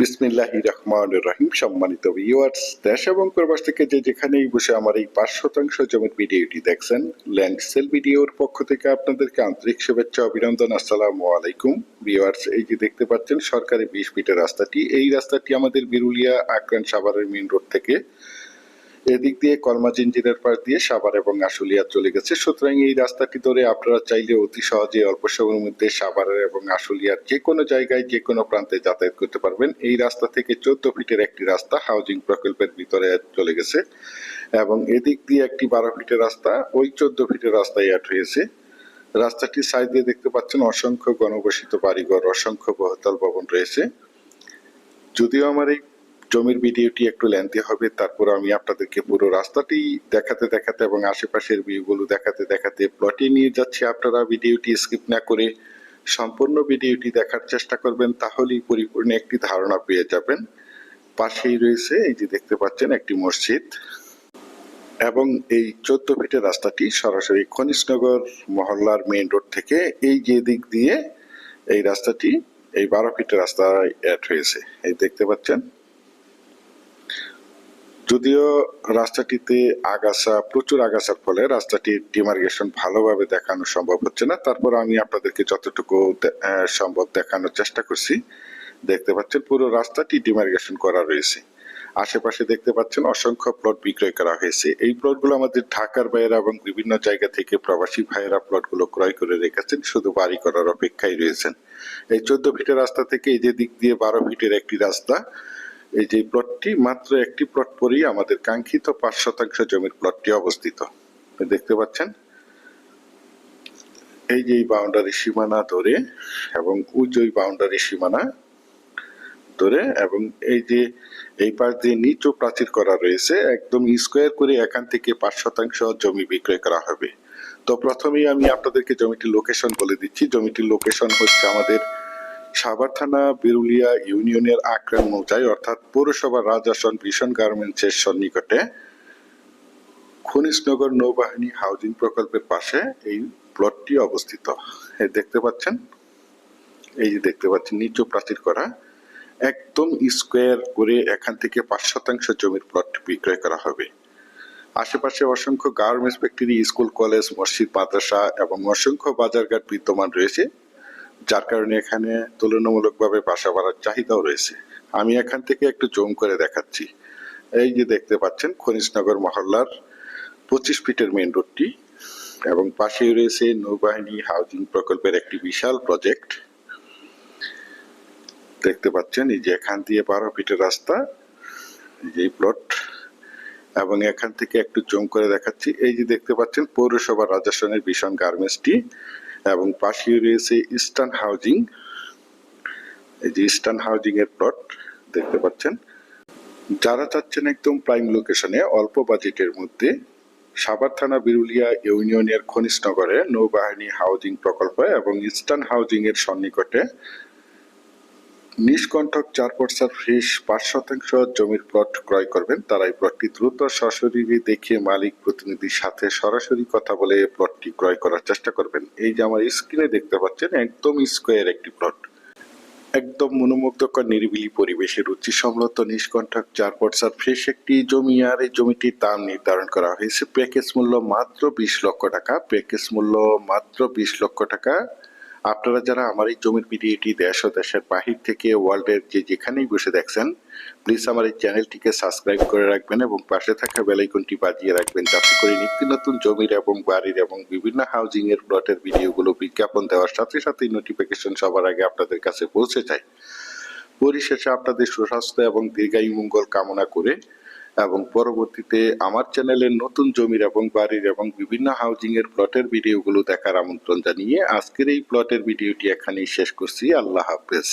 বিসমিল্লাহ রহমান রহিম। সম্মানিত ভিউয়ার্স দেশ এবং প্রবাস থেকে যে যেখানেই বসে আমার এই পাঁচ শতাংশ জমির ভিডিওটি দেখছেন ল্যান্ড সেল ভিডিওর পক্ষ থেকে আপনাদেরকে আন্তরিক শুভেচ্ছা, অভিনন্দন, আসসালামু আলাইকুম। ভিউয়ার্স এই যে দেখতে পাচ্ছেন, সরকারি বিশ ফিটের রাস্তাটি। এই রাস্তাটি আমাদের বিরুলিয়া আক্রান সাভারের মেন রোড থেকে এদিক দিয়ে কলমা জিঞ্জিরের পাশ দিয়ে সাভার এবং আশুলিয়া চলে গেছে। সুতরাং এই রাস্তাটি ধরে আপনারা চাইলে অতি সহজে অল্প সময়ের মধ্যে সাভারের এবং আশুলিয়ার যে কোনো জায়গায় যে কোনো প্রান্তে যাতায়াত করতে পারবেন। এই রাস্তা থেকে চোদ্দ ফিটের একটি রাস্তা হাউজিং প্রকল্পের ভিতরে চলে গেছে এবং এদিক দিয়ে একটি বারো ফিটের রাস্তা, ওই চোদ্দ ফিটের রাস্তায় অ্যাড হয়েছে। রাস্তাটির সাইড দিয়ে দেখতে পাচ্ছেন অসংখ্য গণবসিত বাড়িঘর, অসংখ্য বহুতল ভবন রয়েছে। যদিও আমার এই জমির ভিডিওটি একটু লেন্থি হবে, তারপর আমি আপনাদেরকে পুরো রাস্তাটি দেখাতে দেখাতে এবং আশেপাশের ভিউগুলো দেখাতে দেখাতে প্লটে নিয়ে যাচ্ছি। আপনারা ভিডিওটি স্কিপ না করে সম্পূর্ণ ভিডিওটি দেখার চেষ্টা করবেন, তাহলেই পরিপূর্ণ একটি ধারণা পেয়ে যাবেন। পাশেই রয়েছে, এই যে দেখতে পাচ্ছেন, একটি মসজিদ এবং এই চোদ্দ ফিটের রাস্তাটি সরাসরি খনিজনগর মহল্লার মেইন রোড থেকে এই যে দিক দিয়ে এই রাস্তাটি, এই বারো ফিটের রাস্তায় অ্যাড হয়েছে। এই দেখতে পাচ্ছেন যদিও রাস্তাটিতে আগাছা, প্রচুর আগাছার ফলে রাস্তাটির ডিমার্গেশন ভালোভাবে দেখানো সম্ভব হচ্ছে না। তারপর আমি আপনাদেরকে যতটুকু সম্ভব দেখানোর চেষ্টা করছি। দেখতে পাচ্ছেন পুরো রাস্তাটি ডিমার্গেশন করা রয়েছে। আশেপাশে দেখতে পাচ্ছেন অসংখ্য প্লট বিক্রয় করা হয়েছে। এই প্লটগুলো আমাদের ঢাকার বাইরে এবং বিভিন্ন জায়গা থেকে প্রবাসী ভাইয়েরা প্লটগুলো ক্রয় করে রেখেছেন, শুধু বাড়ি করার অপেক্ষায় রয়েছেন। এই চোদ্দ ফিটের রাস্তা থেকে এই যে দিক দিয়ে বারো ফিটের একটি রাস্তা এই যে প্লটটি মাত্র একটি প্লট পরেই আমাদের কাঙ্ক্ষিত পাঁচ শতাংশ জমির প্লটটি অবস্থিত। দেখতে পাচ্ছেন? এই যে বাউন্ডারি সীমানা ধরে এবং উজই বাউন্ডারি সীমানা ধরে এবং এই যে এই পাশ দিয়ে নিচু প্রাচীর করা রয়েছে, একদম স্কোয়ার করে এখান থেকে পাঁচ শতাংশ জমি বিক্রয় করা হবে। তো প্রথমেই আমি আপনাদেরকে জমিটির লোকেশন বলে দিচ্ছি। জমিটির লোকেশন হচ্ছে আমাদের সাভার থানা, বিরুলিয়া ইউনিয়নের আক্রান মৌজায় অর্থাৎ পৌরসভার রাজাসন ভীষণ গার্মেন্টসের সন্নিকটে খনিজনগর নৌবাহিনী হাউজিং প্রকল্পের পাশে এই প্লটটি অবস্থিত। দেখতে পাচ্ছেন? এই যে দেখতে পাচ্ছেন, নিচু প্রাচীর করা। একদম স্কোয়ার করে এখান থেকে পাঁচ শতাংশ জমির প্লট বিক্রয় করা হবে। আশেপাশে অসংখ্য গার্মেন্টস ফ্যাক্টরি স্কুল, কলেজ, মসজিদ, মাদ্রাসা এবং অসংখ্য বাজারঘাট বিদ্যমান রয়েছে। যার কারণে এখানে তুলনামূলকভাবে বাসা বাড়ার চাহিদাও রয়েছে। আমি এখান থেকে একটু জুম করে দেখাচ্ছি। এই যে দেখতে পাচ্ছেন খনিজনগর মহল্লার পঁচিশ ফিটের মেইন রোডটি এবং পাশেই রয়েছে নৌবাহিনী হাউজিং প্রকল্পের একটি বিশাল প্রজেক্ট দেখতে পাচ্ছেন, এই যে এখান দিয়ে বারো ফিটের রাস্তা যে প্লট এবং এখান থেকে একটু জুম করে দেখাচ্ছি। এই যে দেখতে পাচ্ছেন পৌরসভা রাজাসনের ভীষণ গার্মেন্টসটি এবং পাশে রয়েছে ইস্টার্ন হাউজিং এই যে ইস্টার্ন হাউজিং এর প্লট দেখতে পাচ্ছেন। যারা চাচ্ছেন একদম প্রাইম লোকেশনে অল্প বাজেটের মধ্যে, সাভার থানা, বিরুলিয়া ইউনিয়নের খনিজনগরে নৌবাহিনী হাউজিং প্রকল্প এবং ইস্টার্ন হাউজিং এর সন্নিকটে নিষ্কণ্ঠক চার পর্সার ফ্রেশ পাঁচ শতাংশ জমির প্লট ক্রয় করবেন। তারা এই প্লটটি দ্রুত সশরীরে দেখে মালিক প্রতিনিধির সাথে সরাসরি কথা বলে প্লটটি ক্রয় করার চেষ্টা করবেন। এই যে আমার স্ক্রিনে দেখতে পাচ্ছেন, একদম স্কোয়ার একটি প্লট। একদম মনোমুগ্ধকর, নিরিবিলি পরিবেশে রুচি সম্মত নিষ্কণ্ঠক চার পর্সার ফ্রেশ একটি জমি আর এই জমিটির দাম নির্ধারণ করা হয়েছে। প্যাকেজ মূল্য মাত্র বিশ লক্ষ টাকা। প্যাকেজ মূল্য মাত্র বিশ লক্ষ টাকা। আপনারা যারা আমার এই জমির ভিডিওটি দেশ ও দেশের বাহির থেকে ওয়ার্ল্ডের যে যেখানেই বসে দেখছেন প্লিজ আমার এই চ্যানেলটিকে সাবস্ক্রাইব করে রাখবেন এবং পাশে থাকা বেলাইকনটি বাজিয়ে রাখবেন যাতে করে নিত্য নতুন জমির এবং বাড়ির এবং বিভিন্ন হাউজিং এর প্লটের ভিডিওগুলো বিজ্ঞাপন দেওয়ার সাথে সাথে নোটিফিকেশন সবার আগে আপনাদের কাছে পৌঁছে যায়। পরিশেষে আপনাদের সুস্বাস্থ্য এবং দীর্ঘায়ু মঙ্গল কামনা করে এবং পরবর্তীতে আমার চ্যানেলের নতুন জমির এবং বাড়ির এবং বিভিন্ন হাউজিং এর প্লটের ভিডিওগুলো দেখার আমন্ত্রণ জানিয়ে আজকের এই প্লটের ভিডিওটি এখানেই শেষ করছি। আল্লাহ হাফেজ।